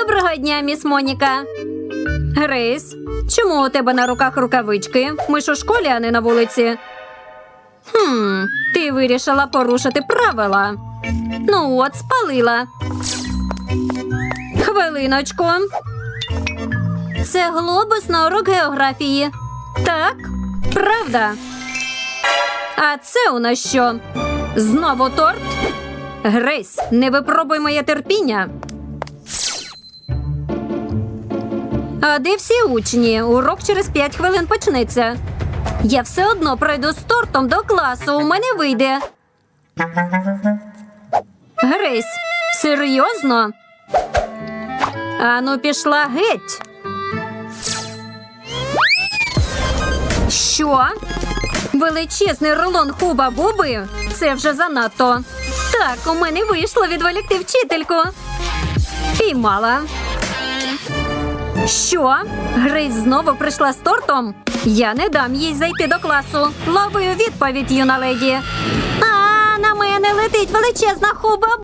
Доброго дня, міс Моніка. Грейс, чому у тебе на руках рукавички? Ми ж у школі, а не на вулиці. Хм, ти вирішила порушити правила. Ну от, спалила. Хвилиночку. Це глобус на урок географії. Так, правда. А це у нас що? Знову торт? Грейс, не випробуй моє терпіння. А де всі учні? Урок через 5 хвилин почнеться. Я все одно пройду з тортом до класу. У мене вийде. Грейс, серйозно? Ану, пішла геть. Що? Величезний рулон хуба буби? Це вже занадто. Так, у мене вийшло відволікти вчительку. Піймала. Що? Грейс знову прийшла з тортом? Я не дам їй зайти до класу. Ловую відповідь, юна леді. А на мене летить величезна хуба